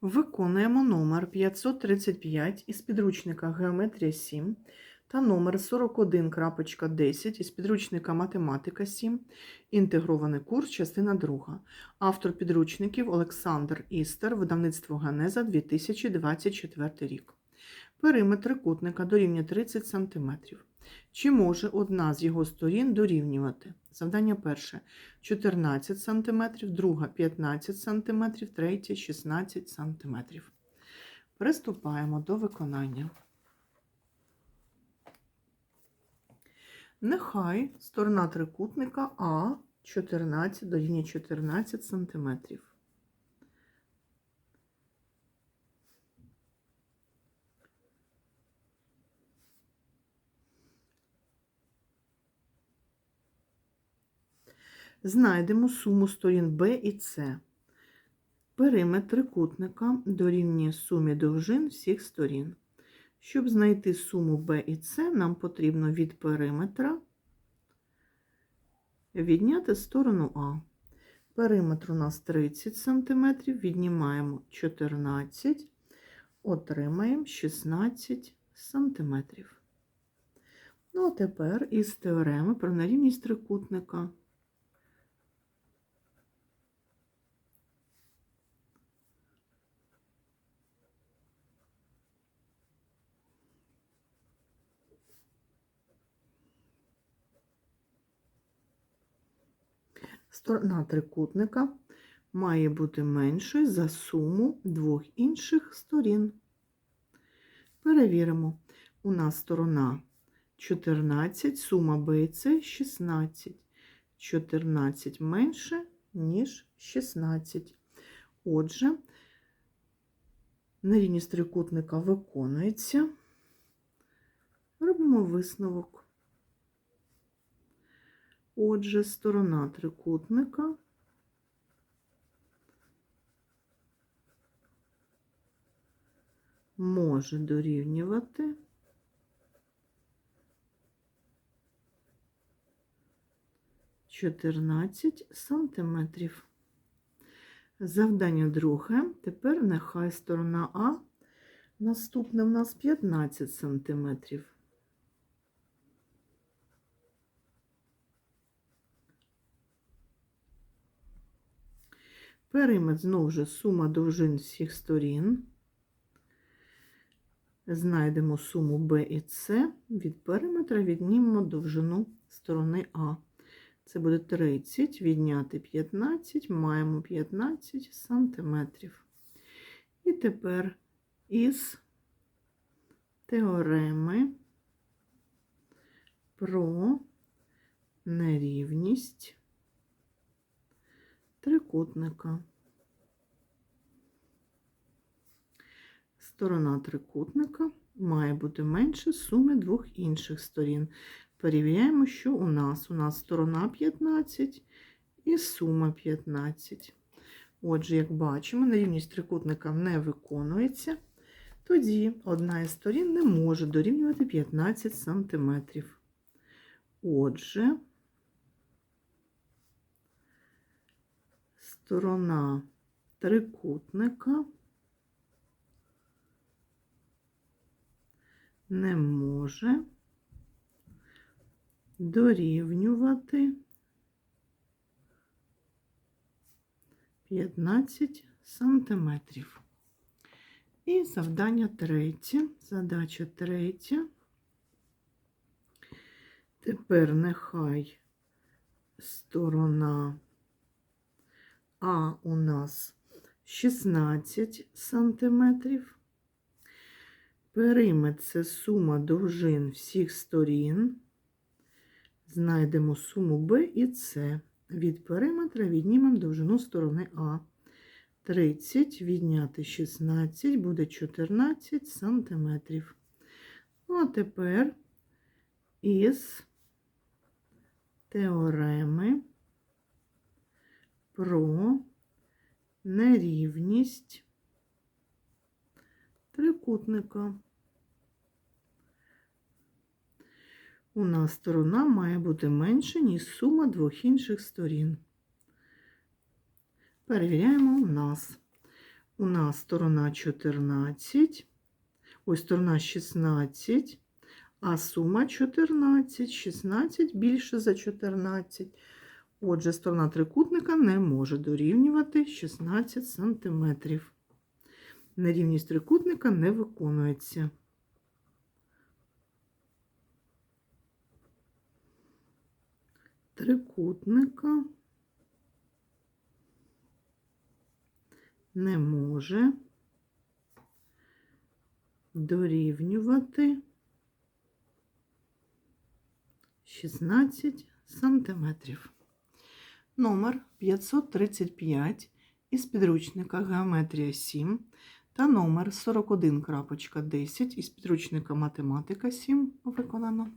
Виконуємо номер 535 із підручника Геометрія 7 та номер 41.10 із підручника Математика 7, інтегрований курс, частина 2. Автор підручників Олександр Істер, видавництво Ганеза 2024 рік. Периметр трикутника дорівнює 30 см. Чи може одна з його сторін дорівнювати? Завдання перше 14 см, друга 15 см, третє 16 см. Приступаємо до виконання. Нехай сторона трикутника А 14 дорівнює 14 см. Знайдемо суму сторін Б і С. Периметр трикутника дорівнює сумі довжин всіх сторін. Щоб знайти суму Б і С, нам потрібно від периметра відняти сторону А. Периметр у нас 30 см, віднімаємо 14, отримаємо 16 см. Ну, а тепер із теореми про нерівність трикутника. Сторона трикутника має бути меншою за суму двох інших сторін. Перевіримо. У нас сторона 14, сума С 16. 14 менше, ніж 16. Отже, нерівність трикутника виконується. Робимо висновок. Отже, сторона трикутника може дорівнювати чотирнадцять сантиметрів. Завдання друге. Тепер нехай сторона А наступне в нас 15 сантиметрів. Периметр знову ж сума довжин всіх сторін. Знайдемо суму Б і С. Від периметра віднімемо довжину сторони А. Це буде 30, відняти 15, маємо 15 сантиметрів. І тепер із теореми про нерівність трикутника. Сторона трикутника має бути менше суми двох інших сторін. Перевіряємо, що у нас. У нас сторона 15 і сума 15. Отже, як бачимо, нерівність трикутника не виконується. Тоді одна із сторін не може дорівнювати 15 см. Отже, сторона трикутника не може дорівнювати 15 сантиметрів. І завдання третє, задача третя. Тепер нехай сторона а у нас 16 сантиметрів. Периметр це сума довжин всіх сторін. Знайдемо суму Б і С. Від периметра віднімемо довжину сторони А. 30 відняти 16 буде 14 сантиметрів. Ну, а тепер із теореми про нерівність трикутника. У нас сторона має бути менше, ніж сума двох інших сторін. Перевіряємо у нас. у нас сторона 14, ось сторона 16, а сума 14, 16 більше за 14. Отже, сторона трикутника не може дорівнювати 16 см. Нерівність трикутника не виконується. Трикутника не може дорівнювати 16 сантиметрів. Номер 535 із підручника Геометрія 7 та номер 41.10 із підручника Математика 7 виконано.